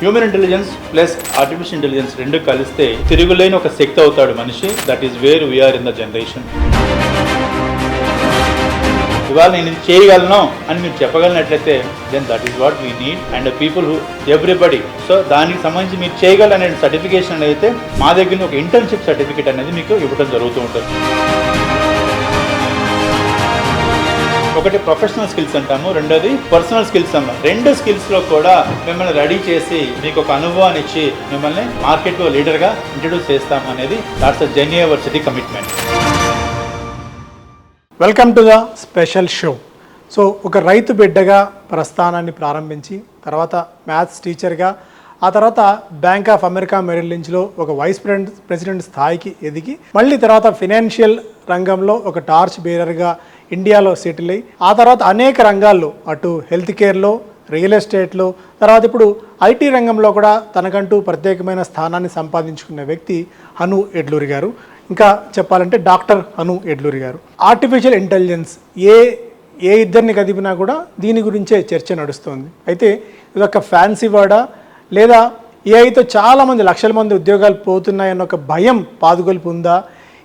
Human intelligence plus artificial intelligence రెండు కలిస్తే తిరుగులేని ఒక శక్తి అవుతాడు మనిషి. That is where we are in the generation ఇవాళ నేను ఇది చేయగలను అని మీరు చెప్పగలిగినట్లయితే then that is what we need and people who everybody so దానికి సంబంధించి మీరు చేయగలనే సర్టిఫికేషన్ అనేది అయితే మా దగ్గర ఒక ఇంటర్న్షిప్ సర్టిఫికేట్ అనేది మీకు ఇవ్వడం జరుగుతూ ఉంటుంది. ఒకటి ప్రొఫెషనల్ స్కిల్స్ అంటాము రెండోది పర్సనల్ స్కిల్స్ అమ్మ. రెండు స్కిల్స్లో కూడా మిమ్మల్ని రెడీ చేసి మీకు ఒక అనుభవాన్ని ఇచ్చి మిమ్మల్ని మార్కెట్లో లీడర్గా ఇంట్రడ్యూస్ చేస్తాం అనేది that's Gen University commitment welcome to the special show so ఒక రైతు బిడ్డగా ప్రస్థానాన్ని ప్రారంభించి తర్వాత మ్యాథ్స్ టీచర్గా ఆ తర్వాత బ్యాంక్ ఆఫ్ అమెరికా మెరిల్ లించ్లో ఒక వైస్ ప్రెసిడెంట్ ప్రెసిడెంట్ స్థాయికి ఎదిగి మళ్ళీ తర్వాత ఫినాన్షియల్ రంగంలో ఒక టార్చ్ బేరర్గా ఇండియాలో సెటిల్ అయ్యి ఆ తర్వాత అనేక రంగాల్లో అటు హెల్త్ కేర్లో రియల్ ఎస్టేట్లో తర్వాత ఇప్పుడు ఐటీ రంగంలో కూడా తనకంటూ ప్రత్యేకమైన స్థానాన్ని సంపాదించుకున్న వ్యక్తి హను ఎడ్లూరి గారు. ఇంకా చెప్పాలంటే డాక్టర్ అను ఎడ్లూరి గారు. ఆర్టిఫిషియల్ ఇంటెలిజెన్స్ ఏ ఏ ఇద్దరిని కదిపినా కూడా దీని గురించే చర్చ నడుస్తోంది. అయితే ఇదొక ఫ్యాన్సీ వాడా లేదా ఏఐతో చాలామంది లక్షల మంది ఉద్యోగాలు పోతున్నాయన్న ఒక భయం పాదుగొలుపు ఉందా?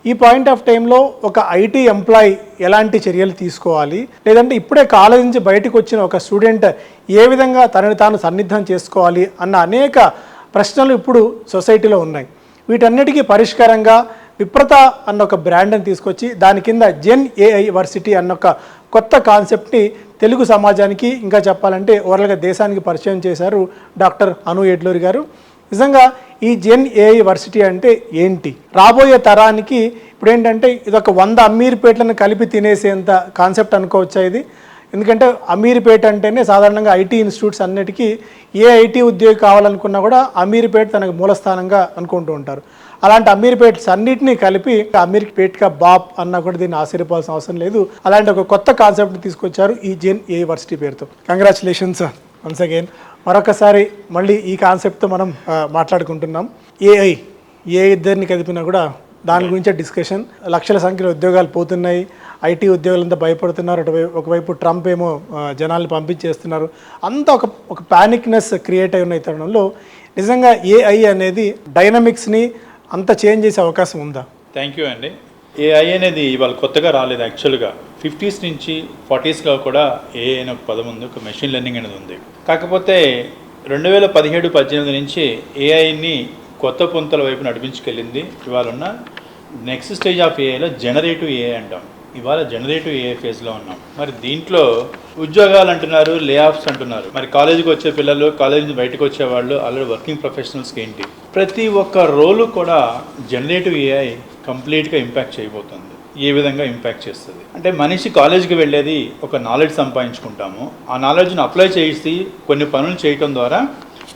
ఈ పాయింట్ ఆఫ్ టైంలో ఒక ఐటీ ఎంప్లాయ్ ఎలాంటి చర్యలు తీసుకోవాలి? లేదంటే ఇప్పుడే కాలేజ్ నుంచి బయటకు వచ్చిన ఒక స్టూడెంట్ ఏ విధంగా తనని తాను సన్నిద్ధం చేసుకోవాలి అన్న అనేక ప్రశ్నలు ఇప్పుడు సొసైటీలో ఉన్నాయి. వీటన్నిటికీ పరిష్కారంగా విప్రత అన్న ఒక బ్రాండ్ని తీసుకొచ్చి దాని కింద జెన్ ఏఐ వర్సిటీ అన్న ఒక కొత్త కాన్సెప్ట్ని తెలుగు సమాజానికి ఇంకా చెప్పాలంటే ఓవరాల్గా దేశానికి పరిచయం చేశారు డాక్టర్ అను ఎడ్లూరి గారు. నిజంగా ఈ జెన్ ఏఐ వర్సిటీ అంటే ఏంటి? రాబోయే తరానికి ఇప్పుడు ఏంటంటే ఇది ఒక వంద అమ్మీర్పేట్లను కలిపి తినేసేంత కాన్సెప్ట్ అనుకోవచ్చా ఇది? ఎందుకంటే అమీర్పేట అంటేనే సాధారణంగా ఐటీ ఇన్స్టిట్యూట్స్ అన్నిటికీ ఏ ఐటీ ఉద్యోగి కావాలనుకున్నా కూడా అమీర్పేట తనకు మూలస్థానంగా అనుకుంటూ ఉంటారు. అలాంటి అమీర్పేట్స్ అన్నిటినీ కలిపి అమీర్పేట్గా బాప్ అన్న కూడా దీన్ని ఆశ్చర్యపోవాల్సిన అవసరం లేదు. అలాంటి ఒక కొత్త కాన్సెప్ట్ తీసుకొచ్చారు ఈ జెన్ ఏ యూనివర్సిటీ పేరుతో. కంగ్రాచులేషన్స్ వన్స్ అగైన్ మరొకసారి మళ్ళీ ఈ కాన్సెప్ట్తో మనం మాట్లాడుకుంటున్నాం. ఏఐ ఏ ఇద్దరిని కదిపినా కూడా దాని గురించే డిస్కషన్. లక్షల సంఖ్యలో ఉద్యోగాలు పోతున్నాయి. ఐటీ ఉద్యోగులంతా భయపడుతున్నారు. అటువైపు ఒకవైపు ట్రంప్ ఏమో జనాల్ని పంపించేస్తున్నారు. అంతా ఒక ఒక ప్యానిక్నెస్ క్రియేట్ అయి ఉన్న ఈ తరుణంలో నిజంగా ఏఐ అనేది డైనమిక్స్ని అంత చేంజ్ చేసే అవకాశం ఉందా? థ్యాంక్ యూ అండి. ఏఐ అనేది ఇవాళ కొత్తగా రాలేదు యాక్చువల్గా ఫిఫ్టీస్ నుంచి ఫార్టీస్లో కూడా ఏఐ అనే ఒక పదం ఉంది ఒక మెషిన్ లెర్నింగ్ అనేది ఉంది. కాకపోతే రెండు వేల పదిహేడు పద్దెనిమిది నుంచి ఏఐని కొత్త పుంతల వైపు నడిపించుకెళ్ళింది. ఇవాళ ఉన్న నెక్స్ట్ స్టేజ్ ఆఫ్ ఏఐలో జనరేటివ్ ఏఐ అంటాం. ఇవాళ జనరేటివ్ ఏఐ ఫేజ్లో ఉన్నాం. మరి దీంట్లో ఉద్యోగాలు అంటున్నారు లే ఆఫ్స్ అంటున్నారు. మరి కాలేజీకి వచ్చే పిల్లలు కాలేజీ నుంచి బయటకు వచ్చే వాళ్ళు ఆల్రెడీ వర్కింగ్ ప్రొఫెషనల్స్కి ఏంటి? ప్రతి ఒక్క రోలు కూడా జనరేటివ్ ఏఐ కంప్లీట్గా ఇంపాక్ట్ చేయబోతుంది. ఏ విధంగా ఇంపాక్ట్ చేస్తుంది? అంటే మనిషి కాలేజీకి వెళ్ళేది ఒక నాలెడ్జ్ సంపాదించుకుంటాము. ఆ నాలెడ్జ్ని అప్లై చేసి కొన్ని పనులు చేయటం ద్వారా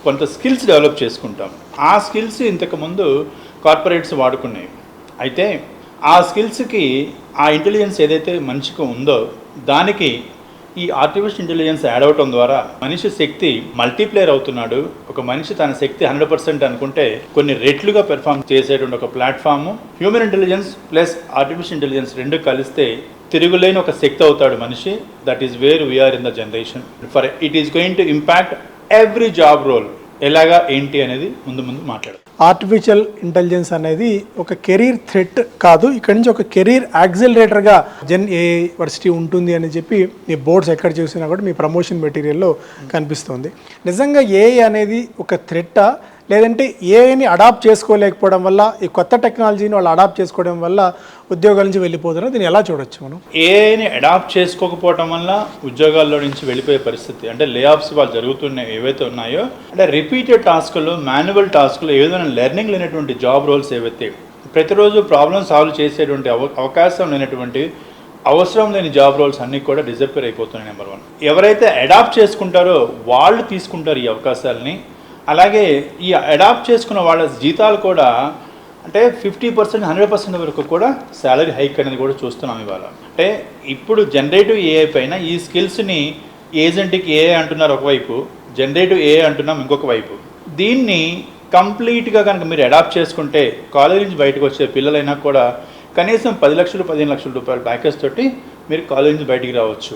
కొంత స్కిల్స్ డెవలప్ చేసుకుంటాం ఆ స్కిల్స్ ఇంతకుముందు కార్పొరేట్స్ వాడుకునేవి. అయితే ఆ స్కిల్స్కి ఆ ఇంటెలిజెన్స్ ఏదైతే మనిషికి ఉందో దానికి ఈ ఆర్టిఫిషియల్ ఇంటెలిజెన్స్ యాడ్ అవటం ద్వారా మనిషి శక్తి మల్టీప్లేయర్ అవుతున్నాడు. ఒక మనిషి తన శక్తి హండ్రెడ్ పర్సెంట్ అనుకుంటే కొన్ని రెట్లుగా పెర్ఫామ్ చేసేటువంటి ఒక platform human intelligence plus artificial intelligence రెండు కలిస్తే తిరుగులేని ఒక శక్తి అవుతాడు మనిషి. That is where we are in the generation for it is going to impact every job role ఎలాగా ఏంటి అనేది ముందు ముందు మాట్లాడు ఆర్టిఫిషియల్ ఇంటెలిజెన్స్ అనేది ఒక కెరీర్ థ్రెట్ కాదు ఇక్కడ నుంచి ఒక కెరీర్ యాక్సిలరేటర్గా జెన్ ఏ వర్సిటీ ఉంటుంది అని చెప్పి మీ బోర్డ్స్ ఎక్కడ చూసినా కూడా మీ ప్రమోషన్ మెటీరియల్లో కనిపిస్తుంది. నిజంగా ఏఐ అనేది ఒక థ్రెట్టా లేదంటే ఏఐని అడాప్ట్ చేసుకోలేకపోవడం వల్ల ఈ కొత్త టెక్నాలజీని వాళ్ళు అడాప్ట్ చేసుకోవడం వల్ల ఉద్యోగాల నుంచి వెళ్ళిపోతున్నారు. దీన్ని ఎలా చూడొచ్చు మనం? ఏఐని అడాప్ట్ చేసుకోకపోవడం వల్ల ఉద్యోగాల్లో నుంచి వెళ్ళిపోయే పరిస్థితి అంటే లే ఆఫ్స్ వాళ్ళు జరుగుతున్నాయి ఏవైతే ఉన్నాయో అంటే రిపీటెడ్ టాస్కులు మాన్యువల్ టాస్కులు ఏదైనా లెర్నింగ్ లేనటువంటి జాబ్ రోల్స్ ఏవైతే ప్రతిరోజు ప్రాబ్లమ్ సాల్వ్ చేసేటువంటి అవ అవకాశం లేనటువంటి అవసరం లేని జాబ్ రోల్స్ అన్నీ కూడా డిజపేర్ అయిపోతున్నాయి నెంబర్ వన్ ఎవరైతే అడాప్ట్ చేసుకుంటారో వాళ్ళు తీసుకుంటారు ఈ అవకాశాలని. అలాగే ఈ అడాప్ట్ చేసుకున్న వాళ్ళ జీతాలు కూడా అంటే ఫిఫ్టీ పర్సెంట్ హండ్రెడ్ పర్సెంట్ వరకు కూడా శాలరీ హైక్ అనేది కూడా చూస్తున్నాం ఇవాళ. అంటే ఇప్పుడు జనరేటివ్ ఏఐ పైన ఈ స్కిల్స్ని ఏజెంట్కి ఏఐ అంటున్నారు ఒకవైపు జనరేటివ్ ఏఐ అంటున్నాం ఇంకొక వైపు. దీన్ని కంప్లీట్గా కనుక మీరు అడాప్ట్ చేసుకుంటే కాలేజ్ నుంచి బయటకు వచ్చే పిల్లలైనా కూడా కనీసం పది లక్షలు పదిహేను లక్షల రూపాయల ప్యాకేజ్ తోటి మీరు కాలేజ్ నుంచి బయటికి రావచ్చు.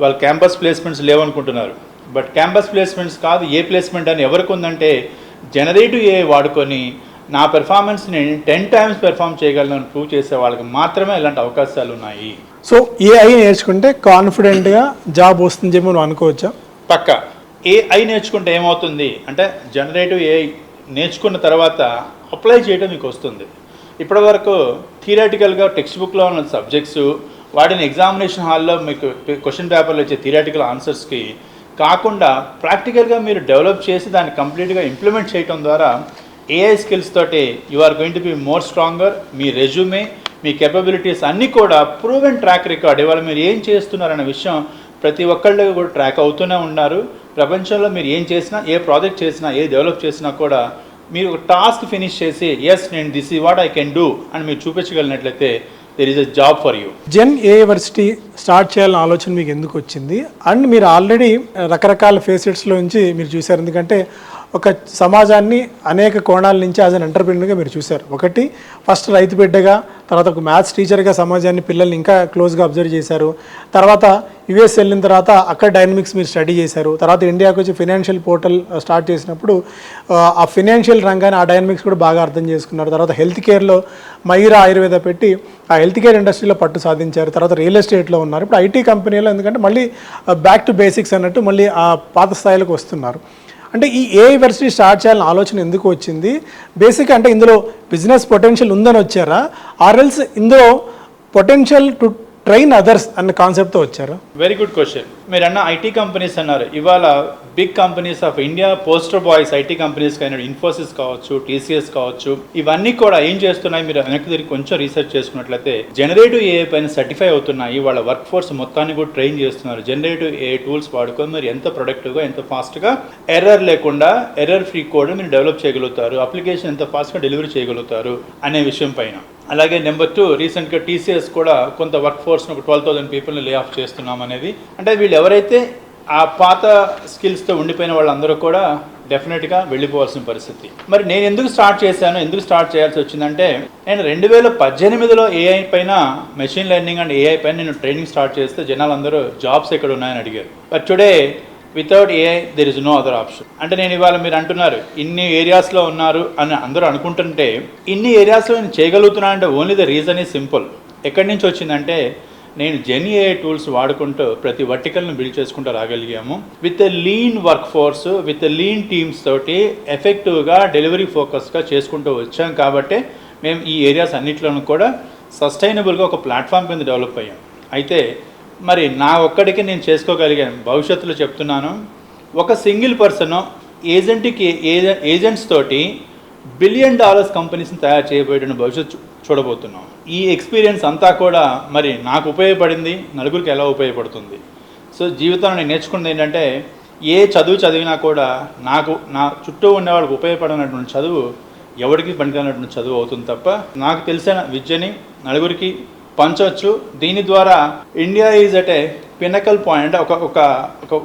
వాళ్ళ క్యాంపస్ ప్లేస్మెంట్స్ లేవనుకుంటున్నారు. బట్ క్యాంపస్ ప్లేస్మెంట్స్ కాదు ఏ ప్లేస్మెంట్ అని ఎవరికి ఉందంటే జనరేటివ్ ఏ వాడుకొని నా పెర్ఫార్మెన్స్ని టెన్ టైమ్స్ పెర్ఫామ్ చేయగలను ప్రూవ్ చేసే వాళ్ళకి మాత్రమే ఇలాంటి అవకాశాలు ఉన్నాయి. సో ఏఐ నేర్చుకుంటే కాన్ఫిడెంట్గా జాబ్ వస్తుంది చెప్పి మనం అనుకోవచ్చా? పక్క. ఏఐ నేర్చుకుంటే ఏమవుతుంది? అంటే జనరేటివ్ ఏఐ నేర్చుకున్న తర్వాత అప్లై చేయడం మీకు వస్తుంది. ఇప్పటివరకు థియరాటికల్గా టెక్స్ట్ బుక్లో ఉన్న సబ్జెక్ట్స్ వాటిని ఎగ్జామినేషన్ హాల్లో మీకు క్వశ్చన్ పేపర్లో వచ్చే థియరాటికల్ ఆన్సర్స్కి కాకుండా ప్రాక్టికల్గా మీరు డెవలప్ చేసి దాన్ని కంప్లీట్గా ఇంప్లిమెంట్ చేయడం ద్వారా ఏఐ స్కిల్స్ తోటి you are going to be more stronger me resume మీ కెపబిలిటీస్ అన్నీ కూడా ప్రూవెన్ ట్రాక్ రికార్డ్ ఇవాళ మీరు ఏం చేస్తున్నారనే విషయం ప్రతి ఒక్కళ్ళు కూడా ట్రాక్ అవుతూనే ఉన్నారు. ప్రపంచంలో మీరు ఏం చేసినా ఏ ప్రాజెక్ట్ చేసినా ఏ డెవలప్ చేసినా కూడా మీరు ఒక టాస్క్ ఫినిష్ చేసి ఎస్ నేను this is what I can do అని మీరు చూపించగలిగినట్లయితే there is a job for you Gen A University start చేయాలని ఆలోచన మీకు ఎందుకు వచ్చింది? అండ్ మీరు ఆల్రెడీ uh, రకరకాల ఫేసెట్స్లో నుంచి మీరు చూశారు. ఎందుకంటే ఒక సమాజాన్ని అనేక కోణాల నుంచి యాజ్ అన్ ఎంటర్ప్రీనర్గా మీరు చూశారు. ఒకటి ఫస్ట్ రైతు బిడ్డగా తర్వాత ఒక మ్యాథ్స్ టీచర్గా సమాజాన్ని పిల్లల్ని ఇంకా క్లోజ్గా అబ్జర్వ్ చేశారు. తర్వాత యుఎస్ వెళ్ళిన తర్వాత అక్కడ డైనమిక్స్ మీరు స్టడీ చేశారు. తర్వాత ఇండియాకి వచ్చి ఫినాన్షియల్ పోర్టల్ స్టార్ట్ చేసినప్పుడు uh, ఆ, ఫినాన్షియల్ రంగాన్ని ఆ డైనమిక్స్ కూడా బాగా అర్థం చేసుకున్నారు. తర్వాత హెల్త్ కేర్లో మయూరా ఆయుర్వేద పెట్టి ఆ హెల్త్ కేర్ ఇండస్ట్రీలో పట్టు సాధించారు. తర్వాత రియల్ ఎస్టేట్లో ఉన్నారు. ఇప్పుడు ఐటీ కంపెనీలో ఎందుకంటే మళ్ళీ బ్యాక్ టు బేసిక్స్ అన్నట్టు మళ్ళీ ఆ పాత స్థాయిలోకి వస్తున్నారు. అంటే ఈ ఏ యూనివర్సిటీ స్టార్ట్ చేయాలని ఆలోచన ఎందుకు వచ్చింది? బేసిక్ అంటే ఇందులో బిజినెస్ పొటెన్షియల్ ఉందని వచ్చారా? ఆర్ఎల్స్ ఇందులో పొటెన్షియల్ టు ట్రైన్ అదర్స్ అన్న కాన్సెప్ట్తో వచ్చారు. వెరీ గుడ్ క్వశ్చన్ మీరు అన్న ఐటీ కంపెనీస్ అన్నారు. ఇవాళ big companies of India poster boys IT companies కానీ ఇన్ఫోసిస్ కావచ్చు టీసీఎస్ కావచ్చు ఇవన్నీ కూడా ఏం చేస్తున్నాయి? మీరు వెనక్కి తిరిగి కొంచెం రీసెర్చ్ చేసుకున్నట్లయితే జనరేటివ్ ఏఐ పైన సర్టిఫై అవుతున్నాయి. వాళ్ళ వర్క్ ఫోర్స్ మొత్తాన్ని కూడా ట్రైన్ చేస్తున్నారు. జనరేటివ్ ఏఐ టూల్స్ వాడుకొని మీరు ఎంత ప్రొడక్టివ్గా ఎంత ఫాస్ట్గా ఎర్రర్ లేకుండా ఎర్రర్ ఫ్రీ కోడ్ మీరు డెవలప్ చేయగలుగుతారు. అప్లికేషన్ ఎంత ఫాస్ట్గా డెలివరీ చేయగలుగుతారు అనే విషయం పైన. అలాగే నెంబర్ టూ రీసెంట్గా టీసీఎస్ కూడా కొంత వర్క్ ఫోర్స్ని ఒక ట్వెల్వ్ థౌసండ్ పీపుల్ని లే ఆఫ్ చేస్తున్నాం అనేది అంటే వీళ్ళు ఎవరైతే ఆ పాత స్కిల్స్తో ఉండిపోయిన వాళ్ళందరూ కూడా డెఫినెట్గా వెళ్ళిపోవాల్సిన పరిస్థితి. మరి నేను ఎందుకు స్టార్ట్ చేశాను ఎందుకు స్టార్ట్ చేయాల్సి వచ్చిందంటే నేను రెండు వేల పద్దెనిమిదిలో ఏఐ పైన మెషిన్ లెర్నింగ్ అండ్ ఏఐ పైన నేను ట్రైనింగ్ స్టార్ట్ చేస్తే జనాలందరూ జాబ్స్ ఎక్కడ ఉన్నాయని అడిగారు. But today without AI there is no other option అంటే నేను ఇవాళ మీరు అంటున్నారు ఇన్ని ఏరియాస్లో ఉన్నారు అని అందరూ అనుకుంటుంటే ఇన్ని ఏరియాస్లో నేను చేయగలుగుతున్నా అంటే only the reason is simple ఎక్కడి నుంచి వచ్చిందంటే నేను జెన్ ఏఐ టూల్స్ వాడుకుంటూ ప్రతి వర్టికల్ని బిల్డ్ చేసుకుంటూ రాగలిగాము. With a lean work force with a lean teams తోటి ఎఫెక్టివ్గా డెలివరీ ఫోకస్గా చేసుకుంటూ వచ్చాం కాబట్టి మేము ఈ ఏరియాస్ అన్నిట్లోనూ కూడా సస్టైనబుల్గా ఒక ప్లాట్ఫామ్ కింద డెవలప్ అయ్యాం. అయితే మరి నా ఒక్కడికి నేను చేసుకోగలిగాను. భవిష్యత్తులో చెప్తున్నాను. ఒక సింగిల్ పర్సన్ ఏజెంట్కి ఏజెంట్స్ తోటి బిలియన్ డాలర్స్ కంపెనీస్ని తయారు చేయబోయేటువంటి భవిష్యత్తు చూడబోతున్నాం. ఈ ఎక్స్పీరియన్స్ అంతా కూడా మరి నాకు ఉపయోగపడింది నలుగురికి ఎలా ఉపయోగపడుతుంది. సో జీవితంలో నేను నేర్చుకున్నది ఏంటంటే ఏ చదువు చదివినా కూడా నాకు నా చుట్టూ ఉన్నవాళ్ళకి ఉపయోగపడినటువంటి చదువు ఎవరికి పనికిరానటువంటి చదువు అవుతుంది తప్ప నాకు తెలిసిన విద్యని నలుగురికి పంచవచ్చు. దీని ద్వారా India is at a pinnacle point ఒక ఒక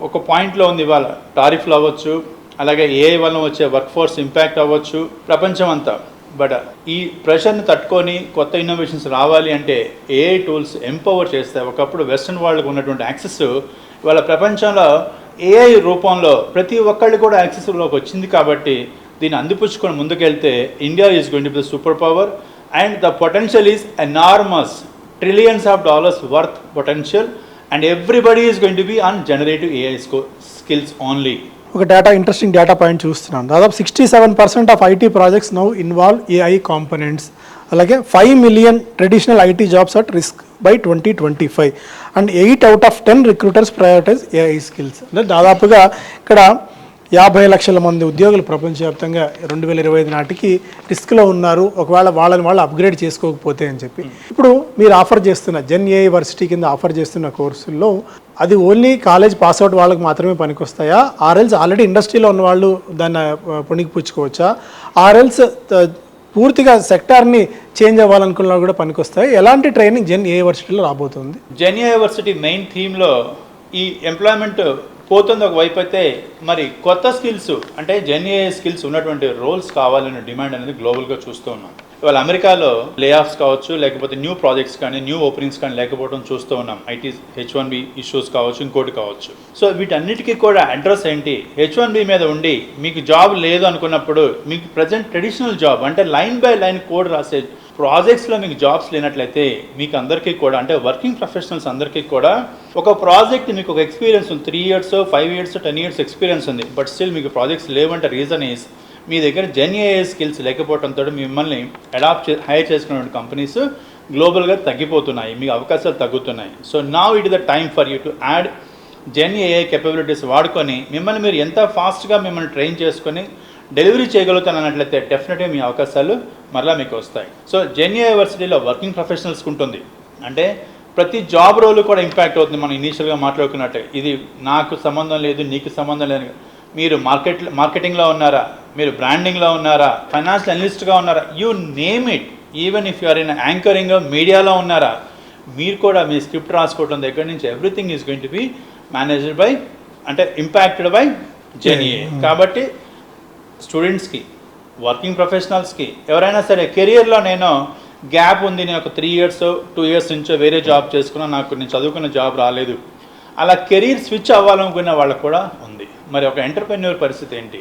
ఒక- పాయింట్లో ఉంది ఇవాళ. టారిఫ్లు అవ్వచ్చు అలాగే ఏఐ వల్ల వచ్చే వర్క్ ఫోర్స్ ఇంపాక్ట్ అవ్వచ్చు ప్రపంచం అంతా. బట్ ఈ ప్రెషర్ని తట్టుకొని కొత్త ఇన్నోవేషన్స్ రావాలి అంటే ఏఐ టూల్స్ ఎంపవర్ చేస్తే ఒకప్పుడు వెస్ట్రన్ వరల్డ్కి ఉన్నటువంటి యాక్సెస్ ఇవాళ ప్రపంచంలో ఏఐ రూపంలో ప్రతి ఒక్కళ్ళు కూడా యాక్సెస్లోకి వచ్చింది కాబట్టి దీన్ని అందిపుచ్చుకొని ముందుకెళ్తే India is going to the super power and the potential is enormous trillions of dollars worth potential and everybody is going to be on generative AI skills only ఒక డేటా ఇంట్రెస్టింగ్ డేటా పాయింట్ చూస్తున్నాను దాదాపు sixty seven percent of IT projects now involve AI components అలాగే five million traditional IT jobs at risk by twenty twenty five and eight out of ten recruiters prioritise AI skills అంటే దాదాపుగా ఇక్కడ యాభై లక్షల మంది ఉద్యోగులు ప్రపంచవ్యాప్తంగా రెండు వేల ఇరవై ఐదు నాటికి రిస్క్లో ఉన్నారు. ఒకవేళ వాళ్ళని వాళ్ళు అప్గ్రేడ్ చేసుకోకపోతే అని చెప్పి. ఇప్పుడు మీరు ఆఫర్ చేస్తున్న జెన్ ఏ కింద ఆఫర్ చేస్తున్న కోర్సుల్లో అది ఓన్లీ కాలేజ్ పాస్ అవుట్ వాళ్ళకి మాత్రమే పనికొస్తాయా? ఆర్ఎల్స్ ఆల్రెడీ ఇండస్ట్రీలో ఉన్న వాళ్ళు దాన్ని ఆ, పుణికి పుచ్చుకోవచ్చా ఆర్ఎల్స్ పూర్తిగా సెక్టార్ని చేంజ్ అవ్వాలనుకున్న కూడా పనికొస్తాయి? ఎలాంటి ట్రైనింగ్ జెన్ యూనివర్సిటీలో రాబోతుంది? జెన్ యూనివర్సిటీ మెయిన్ థీమ్లో ఈ ఎంప్లాయ్మెంట్ పోతుంది ఒక వైపు అయితే మరి కొత్త స్కిల్స్ అంటే జెన్ఏ స్కిల్స్ ఉన్నటువంటి రోల్స్ కావాలనే డిమాండ్ అనేది గ్లోబల్గా చూస్తూ ఉన్నాం. ఇవాళ అమెరికాలో లే ఆఫ్స్ కావచ్చు లేకపోతే న్యూ ప్రాజెక్ట్స్ కానీ న్యూ ఓపెనింగ్స్ కానీ లేకపోవడం చూస్తూ ఉన్నాం. IT H one B issues కావచ్చు ఇంకోటి కావచ్చు. సో వీటన్నిటికీ కూడా అడ్రస్ ఏంటి? హెచ్ వన్ బి మీద ఉండి మీకు జాబ్ లేదు అనుకున్నప్పుడు మీకు ప్రజెంట్ ట్రెడిషనల్ జాబ్ అంటే లైన్ బై లైన్ కోడ్ రాసే ప్రాజెక్ట్స్లో మీకు జాబ్స్ లేనట్లయితే మీకు అందరికీ కూడా అంటే వర్కింగ్ ప్రొఫెషనల్స్ అందరికీ కూడా ఒక ప్రాజెక్ట్ మీకు ఒక ఎక్స్పీరియన్స్ ఉంది. Three years five years ten years experience ఉంది. బట్ స్టిల్ మీకు ప్రాజెక్ట్స్ లేవంటే రీజన్ ఈస్ మీ దగ్గర జెన్ఏఏ స్కిల్స్ లేకపోవడంతో మిమ్మల్ని అడాప్ట్ చే హైర్ చేసుకునే కంపెనీస్ గ్లోబల్గా తగ్గిపోతున్నాయి. మీకు అవకాశాలు తగ్గుతున్నాయి. సో నా it the time for you to add Gen AI capabilities వాడుకొని మిమ్మల్ని మీరు ఎంత ఫాస్ట్గా మిమ్మల్ని ట్రైన్ చేసుకొని డెలివరీ చేయగలుగుతానన్నట్లయితే డెఫినెట్గా మీ అవకాశాలు మరలా మీకు వస్తాయి. సో జెన్ ఏఐ యూనివర్సిటీలో వర్కింగ్ ప్రొఫెషనల్స్కి ఉంటుంది. అంటే ప్రతి జాబ్ రోల్ కూడా ఇంపాక్ట్ అవుతుంది మనం ఇనీషియల్గా మాట్లాడుకున్నట్టే. ఇది నాకు సంబంధం లేదు నీకు సంబంధం లేదు. మీరు మార్కెట్ మార్కెటింగ్లో ఉన్నారా? మీరు బ్రాండింగ్లో ఉన్నారా? ఫైనాన్షియల్ అనలిస్ట్గా ఉన్నారా? You name it. Even if you are in anchoring మీడియాలో ఉన్నారా? మీరు కూడా మీ స్క్రిప్ట్ రాసుకోవడం దగ్గర నుంచి everything is going to be managed by అంటే ఇంపాక్టెడ్ బై జెన్ఏ కాబట్టి స్టూడెంట్స్కి వర్కింగ్ ప్రొఫెషనల్స్కి ఎవరైనా సరే కెరియర్లో నేను గ్యాప్ ఉంది. నేను ఒక త్రీ ఇయర్స్ టూ ఇయర్స్ నుంచో వేరే జాబ్ చేసుకున్నా నాకు నేను చదువుకున్న జాబ్ రాలేదు. అలా కెరీర్ స్విచ్ అవ్వాలనుకునే వాళ్ళకు కూడా ఉంది. మరి ఒక ఎంటర్ప్రెన్యూర్ పరిస్థితి ఏంటి?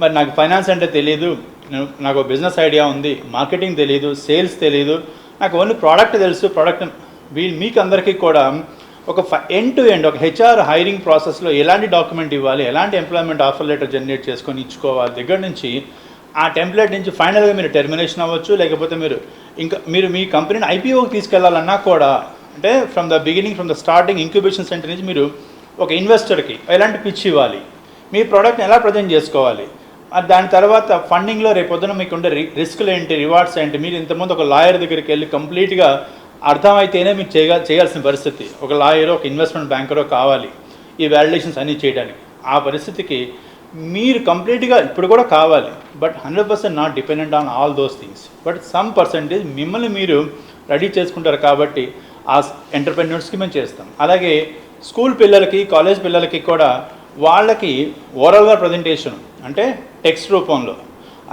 మరి నాకు ఫైనాన్స్ అంటే తెలియదు నాకు బిజినెస్ ఐడియా ఉంది. మార్కెటింగ్ తెలియదు సేల్స్ తెలియదు నాకు ఓన్లీ ప్రోడక్ట్ తెలుసు. ప్రోడక్ట్ వీ మీకు అందరికీ కూడా ఒక ఎండ్ టు ఎండ్ ఒక హెచ్ఆర్ హైరింగ్ ప్రాసెస్లో ఎలాంటి డాక్యుమెంట్ ఇవ్వాలి ఎలాంటి ఎంప్లాయ్మెంట్ ఆఫర్ లెటర్ జనరేట్ చేసుకొని ఇచ్చుకోవాలి దగ్గర నుంచి ఆ టెంప్లెట్ నుంచి ఫైనల్గా మీరు టెర్మినేషన్ అవ్వచ్చు లేకపోతే మీరు ఇంకా మీరు మీ కంపెనీని ఐపీఓకి తీసుకెళ్ళాలన్నా కూడా అంటే from the beginning from the starting incubation centre నుంచి మీరు ఒక ఇన్వెస్టర్కి ఎలాంటి పిచ్ ఇవ్వాలి మీ ప్రోడక్ట్ని ఎలా ప్రజెంట్ చేసుకోవాలి దాని తర్వాత ఫండింగ్లో రేపొద్దున మీకు ఉండే రిస్క్లు ఏంటి రివార్డ్స్ ఏంటి మీరు ఇంతకుముందు ఒక లాయర్ దగ్గరికి వెళ్ళి కంప్లీట్గా అర్థమైతేనే మీరు చేయగా చేయాల్సిన పరిస్థితి. ఒక లాయర్ ఒక ఇన్వెస్ట్మెంట్ బ్యాంకరో కావాలి ఈ వాలిడేషన్స్ అన్నీ చేయడానికి. ఆ పరిస్థితికి మీరు కంప్లీట్గా ఇప్పుడు కూడా కావాలి. But hundred percent not dependent on all those things. But some percentage మిమ్మల్ని మీరు రెడీ చేసుకుంటారు కాబట్టి ఆ ఎంటర్ప్రెన్యూర్స్కి మేము చేస్తాం. అలాగే స్కూల్ పిల్లలకి కాలేజ్ పిల్లలకి కూడా వాళ్ళకి ఓవరాల్గా ప్రజెంటేషన్ అంటే టెక్స్ట్ రూపంలో.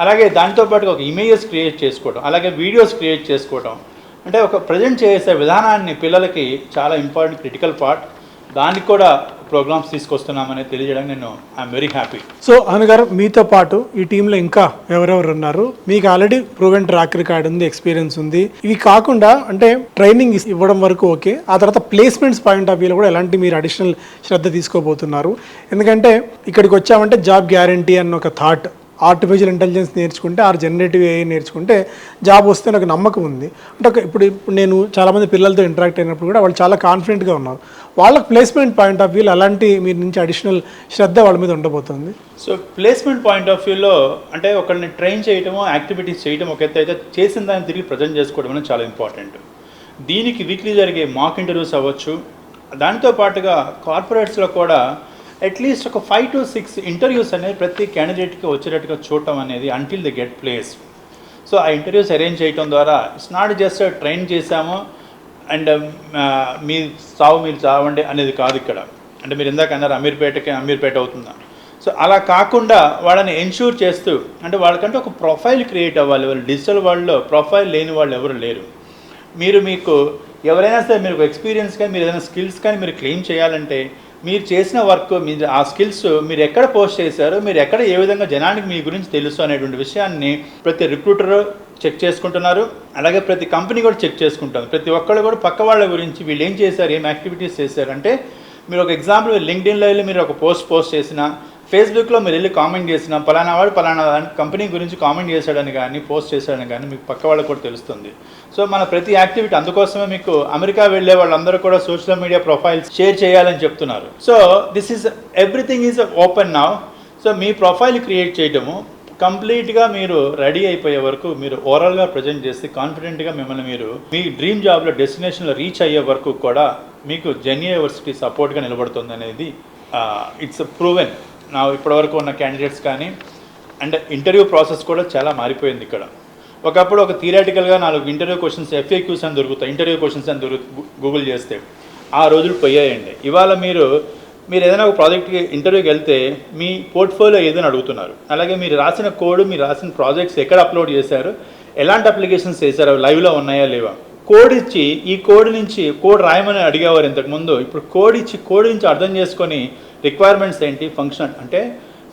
అలాగే దాంతోపాటు ఒక ఇమేజెస్ క్రియేట్ చేసుకోవడం అలాగే వీడియోస్ క్రియేట్ చేసుకోవడం అంటే ఒక ప్రజెంట్ చేసే విధానాన్ని పిల్లలకి చాలా ఇంపార్టెంట్ క్రిటికల్ పార్ట్. దానికి కూడా ప్రోగ్రామ్స్ తీసుకొస్తున్నామని తెలియజేయడం నేను ఐఎమ్ వెరీ హ్యాపీ. సో అనగారు మీతో పాటు ఈ టీంలో ఇంకా ఎవరెవరు ఉన్నారు? మీకు ఆల్రెడీ ప్రూవెన్ ట్రాక్ రికార్డ్ ఉంది ఎక్స్పీరియన్స్ ఉంది. ఇవి కాకుండా అంటే ట్రైనింగ్ ఇవ్వడం వరకు ఓకే. ఆ తర్వాత ప్లేస్మెంట్స్ పాయింట్ ఆఫ్ వ్యూలో కూడా ఎలాంటి మీరు అడిషనల్ శ్రద్ధ తీసుకోబోతున్నారు? ఎందుకంటే ఇక్కడికి వచ్చామంటే జాబ్ గ్యారంటీ అన్న ఒక థాట్ ఆర్టిఫిషియల్ ఇంటెలిజెన్స్ నేర్చుకుంటే ఆర్ జనరేటివ్ ఏఐ నేర్చుకుంటే జాబ్ వస్తే నాకు నమ్మకం ఉంది. అంటే ఒక ఇప్పుడు ఇప్పుడు నేను చాలామంది పిల్లలతో ఇంటరాక్ట్ అయినప్పుడు కూడా వాళ్ళు చాలా కాన్ఫిడెంట్గా ఉన్నారు. వాళ్ళకి ప్లేస్మెంట్ పాయింట్ ఆఫ్ వ్యూలో అలాంటి మీ నుంచి అడిషనల్ శ్రద్ధ వాళ్ళ మీద ఉండబోతుంది. సో ప్లేస్మెంట్ పాయింట్ ఆఫ్ వ్యూలో అంటే ఒకరిని ట్రైన్ చేయడము యాక్టివిటీస్ చేయడం ఒక ఎత్తు అయితే చేసిన దాన్ని తిరిగి ప్రజెంట్ చేసుకోవడం అనేది చాలా ఇంపార్టెంట్ దీనికి వీక్లీ జరిగే మాక్ ఇంటర్వ్యూస్ అవ్వచ్చు. దాంతో పాటుగా కార్పొరేట్స్లో కూడా అట్లీస్ట్ ఒక ఫైవ్ టు సిక్స్ ఇంటర్వ్యూస్ అనేది ప్రతి క్యాండిడేట్కి వచ్చేటట్టుగా చూడటం అనేది until they get place so ఆ ఇంటర్వ్యూస్ అరేంజ్ చేయడం ద్వారా ఇట్స్ నాట్ జస్ట్ ట్రైన్ చేశాము అండ్ um, మీ సావు మీరు చావండి అనేది కాదు ఇక్కడ. అంటే మీరు ఇందాక అన్నారు అమీర్పేటకి అమీర్పేట అవుతుందా? సో అలా కాకుండా వాళ్ళని ఎన్ష్యూర్ చేస్తూ అంటే వాళ్ళకంటే ఒక ప్రొఫైల్ క్రియేట్ అవ్వాలి. వాళ్ళు డిజిటల్ వరల్డ్లో ప్రొఫైల్ లేని వాళ్ళు ఎవరు లేరు. మీరు మీకు ఎవరైనా సరే మీరు ఎక్స్పీరియన్స్ కానీ మీరు ఏదైనా స్కిల్స్ కానీ మీరు క్లెయిమ్ చేయాలంటే మీరు చేసిన వర్క్ మీరు ఆ స్కిల్స్ మీరు ఎక్కడ పోస్ట్ చేశారు మీరు ఎక్కడ ఏ విధంగా జనానికి మీ గురించి తెలుసు అనేటువంటి విషయాన్ని ప్రతి రిక్రూటర్ చెక్ చేసుకుంటున్నారు. అలాగే ప్రతి కంపెనీ కూడా చెక్ చేసుకుంటారు. ప్రతి ఒక్కళ్ళు కూడా పక్క వాళ్ళ గురించి వీళ్ళు ఏం చేశారు ఏం యాక్టివిటీస్ చేశారు అంటే మీరు ఒక ఎగ్జాంపుల్ లింక్డ్ఇన్లో వెళ్ళి మీరు ఒక పోస్ట్ పోస్ట్ చేసిన ఫేస్బుక్లో మీరు వెళ్ళి కామెంట్ చేసిన పలానా వాడు పలానా కంపెనీ గురించి కామెంట్ చేశాడని కానీ పోస్ట్ చేశాడని కానీ మీకు పక్క వాళ్ళకి కూడా తెలుస్తుంది. సో మన ప్రతి యాక్టివిటీ అందుకోసమే మీకు అమెరికా వెళ్ళే వాళ్ళందరూ కూడా సోషల్ మీడియా ప్రొఫైల్స్ షేర్ చేయాలని చెప్తున్నారు. So this is everything is open now. So me profile create చేయడము కంప్లీట్గా మీరు రెడీ అయిపోయే వరకు మీరు ఓవరాల్గా ప్రజెంట్ చేసి కాన్ఫిడెంట్గా మిమ్మల్ని మీరు మీ డ్రీమ్ జాబ్లో డెస్టినేషన్లో రీచ్ అయ్యే వరకు కూడా మీకు జెన్యూ యూనివర్సిటీ సపోర్ట్గా నిలబడుతుంది అనేది ఇట్స్ ప్రూవెన్ నా ఇప్పటివరకు ఉన్న క్యాండిడేట్స్ కానీ అండ్ ఇంటర్వ్యూ ప్రాసెస్ కూడా చాలా మారిపోయింది ఇక్కడ. ఒకప్పుడు ఒక థియరాటికల్గా నాలుగు ఇంటర్వ్యూ క్వశ్చన్స్ ఎఫ్ఏక్యూస్ అని దొరుకుతాయి ఇంటర్వ్యూ క్వశ్చన్స్ అని దొరుకు గూగుల్ చేస్తే. ఆ రోజులు పోయాయండి. ఇవాళ మీరు మీరు ఏదైనా ఒక ప్రాజెక్ట్కి ఇంటర్వ్యూకి వెళ్తే మీ పోర్ట్ఫోలియో ఏదని అడుగుతున్నారు. అలాగే మీరు రాసిన కోడ్ మీరు రాసిన ప్రాజెక్ట్స్ ఎక్కడ అప్లోడ్ చేశారు ఎలాంటి అప్లికేషన్స్ చేశారు అవి లైవ్లో ఉన్నాయా లేవా? కోడ్ ఇచ్చి ఈ కోడ్ నుంచి కోడ్ రాయమని అడిగేవారు ఇంతకుముందు ఇప్పుడు కోడ్ ఇచ్చి కోడ్ నుంచి అర్థం చేసుకొని రిక్వైర్మెంట్స్ ఏంటి? ఫంక్షన్ అంటే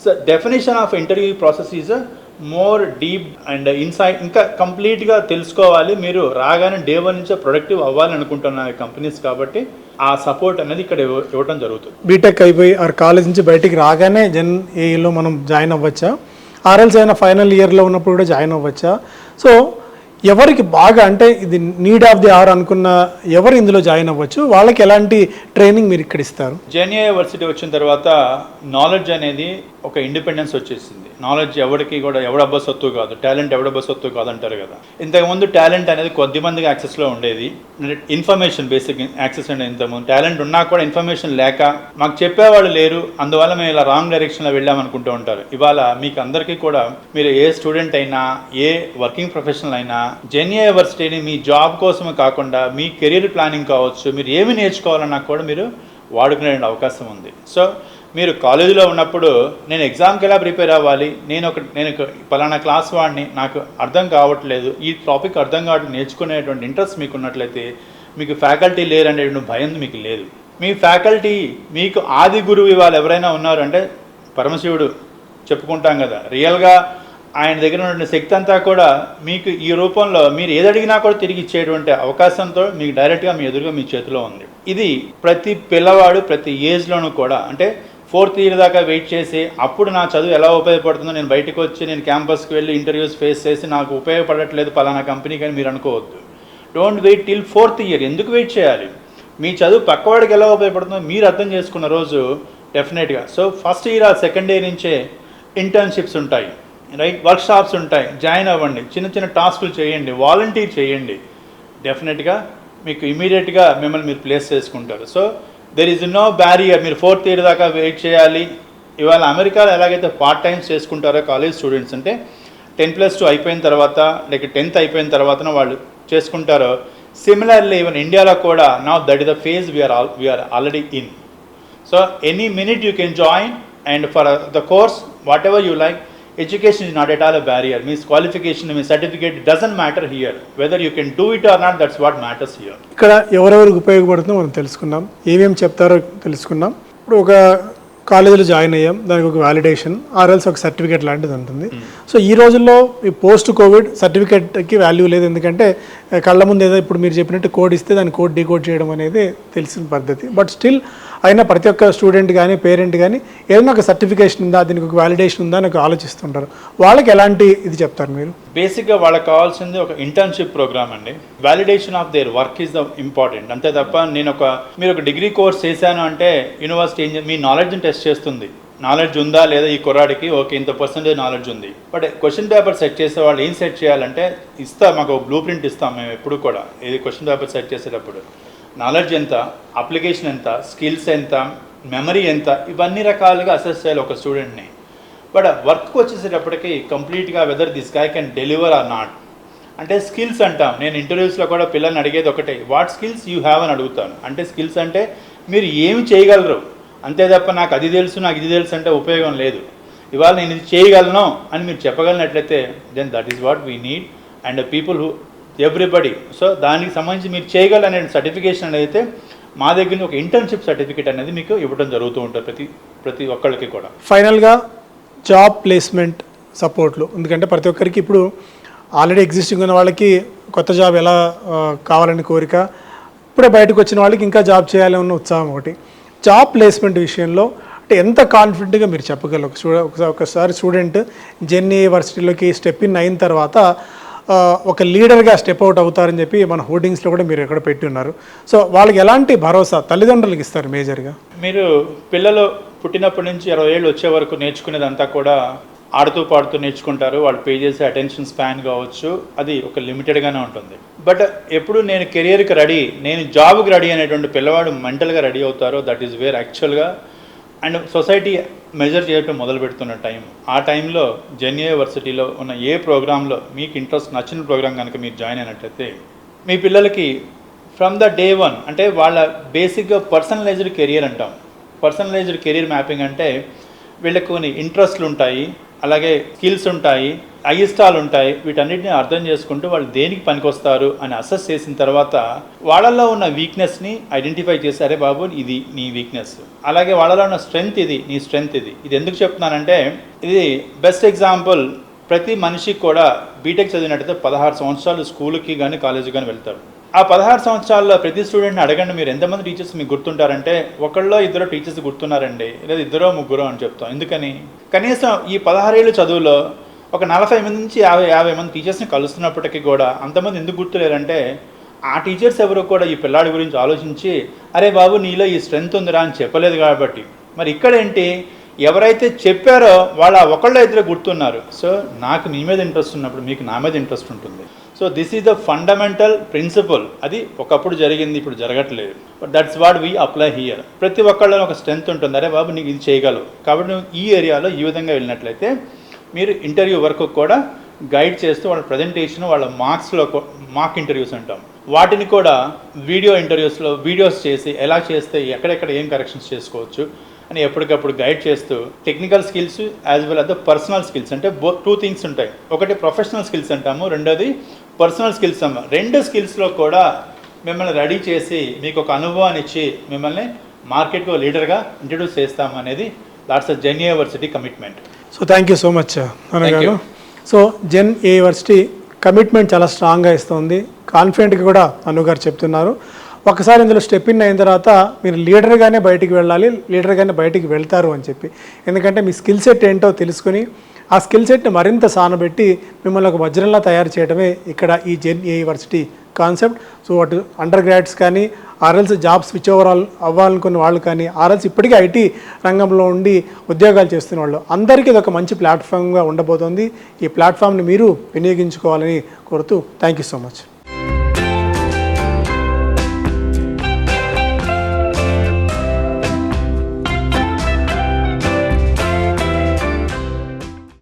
so definition of interview process is more deep and insight ఇంకా కంప్లీట్గా తెలుసుకోవాలి. మీరు రాగానే డే వన్ నుంచే ప్రొడక్టివ్ అవ్వాలి అనుకుంటున్న కంపెనీస్ కాబట్టి ఆ సపోర్ట్ అనేది ఇక్కడ ఇవ్వడం జరుగుతుంది. బీటెక్ అయిపోయి ఆర్ కాలేజ్ నుంచి బయటికి రాగానే జన్ ఏఈలో మనం జాయిన్ అవ్వచ్చా? ఆర్ఎల్స్ అయినా ఫైనల్ ఇయర్లో ఉన్నప్పుడు కూడా జాయిన్ అవ్వచ్చా? సో ఎవరికి బాగా అంటే ఇది నీడ్ ఆఫ్ ది ఆర్ అనుకున్న ఎవరు ఇందులో జాయిన్ అవ్వచ్చు? వాళ్ళకి ఎలాంటి ట్రైనింగ్ మీరు ఇక్కడ ఇస్తారు? జెన్యూ యూనివర్సిటీ వచ్చిన తర్వాత నాలెడ్జ్ అనేది ఒక ఇండిపెండెన్స్ వచ్చేసింది. నాలెడ్జ్ ఎవరికి కూడా ఎవడబ్బ సొత్తు కాదు. టాలెంట్ ఎవడబ్బ సొత్తు కాదు అంటారు కదా. ఇంతకుముందు టాలెంట్ అనేది కొద్ది మందికి యాక్సెస్లో ఉండేది. ఇన్ఫర్మేషన్ బేసిక్ యాక్సెస్ ఉండేది ఇంతకుముందు టాలెంట్ ఉన్నా కూడా ఇన్ఫర్మేషన్ లేక మాకు చెప్పేవాళ్ళు లేరు. అందువల్ల మేము ఇలా రాంగ్ డైరెక్షన్లో వెళ్ళామనుకుంటూ ఉంటారు. ఇవాళ మీకు అందరికీ కూడా మీరు ఏ స్టూడెంట్ అయినా ఏ వర్కింగ్ ప్రొఫెషనల్ అయినా జెన్యూ యూనివర్సిటీని మీ జాబ్ కోసమే కాకుండా మీ కెరీర్ ప్లానింగ్ కావచ్చు మీరు ఏమి నేర్చుకోవాలన్నా కూడా మీరు వాడుకునే అవకాశం ఉంది. సో మీరు కాలేజీలో ఉన్నప్పుడు నేను ఎగ్జామ్కి ఎలా ప్రిపేర్ అవ్వాలి? నేను ఒక నేను పలానా క్లాస్ వాడిని నాకు అర్థం కావట్లేదు. ఈ టాపిక్ అర్థం కావట్లేదు. నేర్చుకునేటువంటి ఇంట్రెస్ట్ మీకు ఉన్నట్లయితే మీకు ఫ్యాకల్టీ లేరనేటువంటి భయం మీకు లేదు. మీ ఫ్యాకల్టీ మీకు ఆది గురువు ఇవాళ ఎవరైనా ఉన్నారంటే పరమశివుడు చెప్పుకుంటాం కదా. రియల్గా ఆయన దగ్గర ఉన్న శక్తి అంతా కూడా మీకు ఈ రూపంలో మీరు ఏదడిగినా కూడా తిరిగి ఇచ్చేటువంటి అవకాశంతో మీకు డైరెక్ట్గా మీ ఎదురుగా మీ చేతిలో ఉంది. ఇది ప్రతి పిల్లవాడు ప్రతి ఏజ్లోనూ కూడా అంటే ఫోర్త్ ఇయర్ దాకా వెయిట్ చేసి అప్పుడు నా చదువు ఎలా ఉపయోగపడుతుందో నేను బయటకు వచ్చి నేను క్యాంపస్కి వెళ్ళి ఇంటర్వ్యూస్ ఫేస్ చేసి నాకు ఉపయోగపడట్లేదు పలానా కంపెనీకి అని మీరు అనుకోవద్దు. Don't wait till fourth year ఎందుకు వెయిట్ చేయాలి? మీ చదువు పక్కవాడికి ఎలా ఉపయోగపడుతుందో మీరు అర్థం చేసుకున్న రోజు డెఫినెట్గా సో ఫస్ట్ ఇయర్ ఆ సెకండ్ ఇయర్ నుంచే ఇంటర్న్షిప్స్ ఉంటాయి. రైట్ వర్క్ షాప్స్ ఉంటాయి. జాయిన్ అవ్వండి. చిన్న చిన్న టాస్కులు చేయండి. వాలంటీర్ చేయండి. డెఫినెట్గా మీకు ఇమీడియట్గా మిమ్మల్ని మీరు ప్లేస్ చేసుకుంటారు. So there is no barrier మీరు ఫోర్త్ ఇయర్ దాకా వెయిట్ చేయాలి. ఇవాళ అమెరికాలో ఎలాగైతే పార్ట్ టైమ్స్ చేసుకుంటారో కాలేజ్ స్టూడెంట్స్ అంటే టెన్ ప్లస్ టూ అయిపోయిన తర్వాత లేక టెన్త్ అయిపోయిన తర్వాత వాళ్ళు చేసుకుంటారో సిమిలర్లీ ఈవెన్ ఇండియాలో కూడా నా that is the phase we are all we are already in so any minute you can join and for the course whatever you like education is not at all a barrier me qualification me certificate doesn't matter here whether you can do it or not that's what matters here ఇక్కడ ఎవరెవరికి ఉపయోగపడుతుందో మనం తెలుసుకున్నాం ఏమేమి చెప్తారో తెలుసుకున్నాం ఇప్పుడు ఒక కాలేజీలో జాయిన్ అయ్యాం. దానికి ఒక వ్యాలిడేషన్ ఆర్ఎల్స్ ఒక సర్టిఫికేట్ లాంటిది ఉంటుంది. సో ఈ రోజుల్లో ఈ పోస్ట్ కోవిడ్ సర్టిఫికేట్కి వాల్యూ లేదు. ఎందుకంటే కళ్ళ ముందు ఏదో ఇప్పుడు మీరు చెప్పినట్టు కోడ్ ఇస్తే దాన్ని కోడ్ డీకోడ్ చేయడం అనేది తెలిసిన పద్ధతి. బట్ స్టిల్ అయినా ప్రతి ఒక్క స్టూడెంట్ కానీ పేరెంట్ కానీ ఏదైనా ఒక సర్టిఫికేషన్ ఉందా దీనికి ఒక వ్యాలిడేషన్ ఉందా అని ఒక ఆలోచిస్తుంటారు. వాళ్ళకి ఎలాంటి ఇది చెప్తారు మీరు? బేసిక్గా వాళ్ళకి కావాల్సింది ఒక ఇంటర్న్షిప్ ప్రోగ్రామ్ అండి. Validation of their work is the important అంతే తప్ప నేను ఒక మీరు ఒక డిగ్రీ కోర్స్ చేశాను అంటే యూనివర్సిటీ ఏం మీ నాలెడ్జ్ని టెస్ట్ చేస్తుంది. నాలెడ్జ్ ఉందా లేదా ఈ కుర్రాడికి? ఓకే ఇంత పర్సెంటేజ్ నాలెడ్జ్ ఉంది. బట్ క్వశ్చన్ పేపర్ సెట్ చేసే వాళ్ళు ఏం సెట్ చేయాలంటే ఇస్తా మాకు బ్లూ ప్రింట్ ఇస్తాం మేము ఎప్పుడు కూడా. ఇది క్వశ్చన్ పేపర్ సెట్ చేసేటప్పుడు. నాలెడ్జ్ ఎంత అప్లికేషన్ ఎంత స్కిల్స్ ఎంత మెమరీ ఎంత ఇవన్నీ రకాలుగా అసెస్ చేయాలి ఒక స్టూడెంట్ని బట్ వర్క్కి వచ్చేసేటప్పటికి కంప్లీట్గా whether this guy can deliver or not అంటే స్కిల్స్ అంటాం. నేను ఇంటర్వ్యూస్లో కూడా పిల్లల్ని అడిగేది ఒకటే వాట్ స్కిల్స్ యూ హ్యావ్ అని అడుగుతాను. అంటే స్కిల్స్ అంటే మీరు ఏమి చేయగలరు? అంతే తప్ప నాకు అది తెలుసు నాకు ఇది తెలుసు అంటే ఉపయోగం లేదు. ఇవాళ నేను ఇది చేయగలను అని మీరు చెప్పగలిగినట్లయితే then that is what we need and people who everybody so దానికి సంబంధించి మీరు చేయగలనే అనే సర్టిఫికేషన్ అనేది అయితే మా దగ్గర ఒక ఇంటర్న్షిప్ సర్టిఫికేట్ అనేది మీకు ఇవ్వడం జరుగుతూ ఉంటుంది ప్రతి ప్రతి ఒక్కళ్ళకి కూడా. ఫైనల్గా జాబ్ ప్లేస్మెంట్ సపోర్ట్లు ఎందుకంటే ప్రతి ఒక్కరికి ఇప్పుడు ఆల్రెడీ ఎగ్జిస్టింగ్ ఉన్న వాళ్ళకి కొత్త జాబ్ ఎలా కావాలనే కావాలని కోరిక ఇప్పుడే బయటకు వచ్చిన వాళ్ళకి ఇంకా జాబ్ చేయాలని ఉన్న ఉత్సాహం ఒకటి. జాబ్ ప్లేస్మెంట్ విషయంలో అంటే ఎంత కాన్ఫిడెంట్గా మీరు చెప్పగలరు? ఒక స్టూడెంట్ ఒకసారి ఒకసారి స్టూడెంట్ జెన్నీ యూనివర్సిటీలోకి స్టెప్ ఇన్ అయిన తర్వాత ఒక లీడర్గా స్టెప్ అవుట్ అవుతారని చెప్పి మన హోర్డింగ్స్లో కూడా మీరు ఎక్కడ పెట్టి ఉన్నారు. సో వాళ్ళకి ఎలాంటి భరోసా తల్లిదండ్రులకు ఇస్తారు మేజర్గా? మీరు పిల్లలు పుట్టినప్పటి నుంచి ఇరవై ఏళ్ళు వచ్చే వరకు నేర్చుకునేదంతా కూడా ఆడుతూ పాడుతూ నేర్చుకుంటారు. వాళ్ళు పే చేసే అటెన్షన్ స్పాన్ కావచ్చు. అది ఒక లిమిటెడ్గానే ఉంటుంది. బట్ ఎప్పుడు నేను కెరియర్కి రెడీ నేను జాబ్కి రెడీ అనేటువంటి పిల్లవాడు మెంటల్గా రెడీ అవుతారో దట్ ఈస్ వేర్ యాక్చువల్గా. అండ్ సొసైటీ మెజర్ చేయటం మొదలు పెడుతున్న టైం ఆ టైంలో జెన్ యూనివర్సిటీలో ఉన్న ఏ ప్రోగ్రాంలో మీకు ఇంట్రెస్ట్ నచ్చిన ప్రోగ్రామ్ కనుక మీరు జాయిన్ అయినట్లయితే మీ పిల్లలకి ఫ్రమ్ ద డే వన్ అంటే వాళ్ళ బేసిక్గా పర్సనలైజ్డ్ కెరియర్ అంటాం. పర్సనలైజ్డ్ కెరియర్ మ్యాపింగ్ అంటే వీళ్ళకి కొన్ని ఇంట్రెస్ట్లు ఉంటాయి అలాగే స్కిల్స్ ఉంటాయి అయిష్టాలు ఉంటాయి వీటన్నిటిని అర్థం చేసుకుంటూ వాళ్ళు దేనికి పనికొస్తారు అని అసెస్ చేసిన తర్వాత వాళ్ళల్లో ఉన్న వీక్నెస్ని ఐడెంటిఫై చేశారే బాబు ఇది నీ వీక్నెస్ అలాగే వాళ్ళలో ఉన్న స్ట్రెంగ్త్ ఇది నీ స్ట్రెంగ్త్ ఇది. ఇది ఎందుకు చెప్తున్నానంటే ఇది బెస్ట్ ఎగ్జాంపుల్ ప్రతి మనిషికి కూడా బీటెక్ చదివినట్టయితే పదహారు సంవత్సరాలు స్కూల్కి కానీ కాలేజీకి కానీ వెళ్తారు. ఆ పదహారు సంవత్సరాల్లో ప్రతి స్టూడెంట్ని అడగండి మీరు ఎంతమంది టీచర్స్ మీకు గుర్తుంటారంటే ఒకళ్ళో ఇద్దరు టీచర్స్ గుర్తున్నారండి లేదా ఇద్దరో ముగ్గురో అని చెప్తాం. ఎందుకని? కనీసం ఈ పదహారేళ్ళు చదువులో ఒక నలభై మంది నుంచి యాభై యాభై మంది టీచర్స్ని కలుస్తున్నప్పటికీ కూడా అంతమంది ఎందుకు గుర్తులేరంటే ఆ టీచర్స్ ఎవరు కూడా ఈ పిల్లాడి గురించి ఆలోచించి అరే బాబు నీలో ఈ స్ట్రెంగ్త్ ఉందిరా అని చెప్పలేదు కాబట్టి. మరి ఇక్కడ ఏంటి? ఎవరైతే చెప్పారో వాళ్ళ ఒకళ్ళ ఇద్దరు గుర్తున్నారు. సో నాకు నీ మీద ఇంట్రెస్ట్ ఉన్నప్పుడు మీకు నా మీద ఇంట్రెస్ట్ ఉంటుంది. So this is the fundamental principle అది ఒకప్పుడు జరిగింది ఇప్పుడు జరగట్లేదు. But that's what we apply here ప్రతి ఒక్కళ్ళలో ఒక స్ట్రెంత్ ఉంటుంది. అరే బాబు నీకు ఇది చేయగలవు. కాబట్టి నువ్వు ఈ ఏరియాలో ఈ విధంగా వెళ్ళినట్లయితే మీరు ఇంటర్వ్యూ వరకు కూడా గైడ్ చేస్తూ వాళ్ళ ప్రజెంటేషన్ వాళ్ళ మార్క్స్లో మార్క్ ఇంటర్వ్యూస్ అంటాం. వాటిని కూడా వీడియో ఇంటర్వ్యూస్లో వీడియోస్ చేసి ఎలా చేస్తే ఎక్కడెక్కడ ఏం కరెక్షన్స్ చేసుకోవచ్చు అని ఎప్పటికప్పుడు గైడ్ చేస్తూ technical skills as well as the personal skills అంటే బో టూ థింగ్స్ ఉంటాయి. ఒకటి ప్రొఫెషనల్ స్కిల్స్ అంటాము రెండోది పర్సనల్ స్కిల్స్ అమ్మ. రెండు స్కిల్స్లో కూడా మిమ్మల్ని రెడీ చేసి మీకు ఒక అనుభవాన్ని ఇచ్చి మిమ్మల్ని మార్కెట్కు లీడర్గా introduce చేస్తామనేది lots that's a Gen University commitment so thank you so much Anu Thank గారు. you. So Gen A University commitment చాలా స్ట్రాంగ్గా ఇస్తుంది. కాన్ఫిడెంట్గా కూడా అను గారు చెప్తున్నారు. ఒకసారి ఇందులో స్టెప్ ఇన్ అయిన తర్వాత మీరు లీడర్గానే బయటికి వెళ్ళాలి లీడర్గానే బయటికి వెళ్తారు అని చెప్పి. ఎందుకంటే మీ స్కిల్ సెట్ ఏంటో తెలుసుకుని ఆ స్కిల్ సెట్ని మరింత సానబెట్టి మిమ్మల్ని ఒక వజ్రంలా తయారు చేయడమే ఇక్కడ ఈ Gen A University concept so అటు అండర్ గ్రాడ్స్ కానీ ఆర్ఎల్స్ జాబ్ స్విచ్ ఓవర్ అవ్వాలనుకున్న వాళ్ళు కానీ ఆర్ఎల్స్ ఇప్పటికీ ఐటీ రంగంలో ఉండి ఉద్యోగాలు చేస్తున్న వాళ్ళు అందరికీ ఇది ఒక మంచి ప్లాట్ఫామ్గా ఉండబోతోంది. ఈ ప్లాట్ఫామ్ని మీరు వినియోగించుకోవాలని కోరుతూ థ్యాంక్ యూ సో మచ్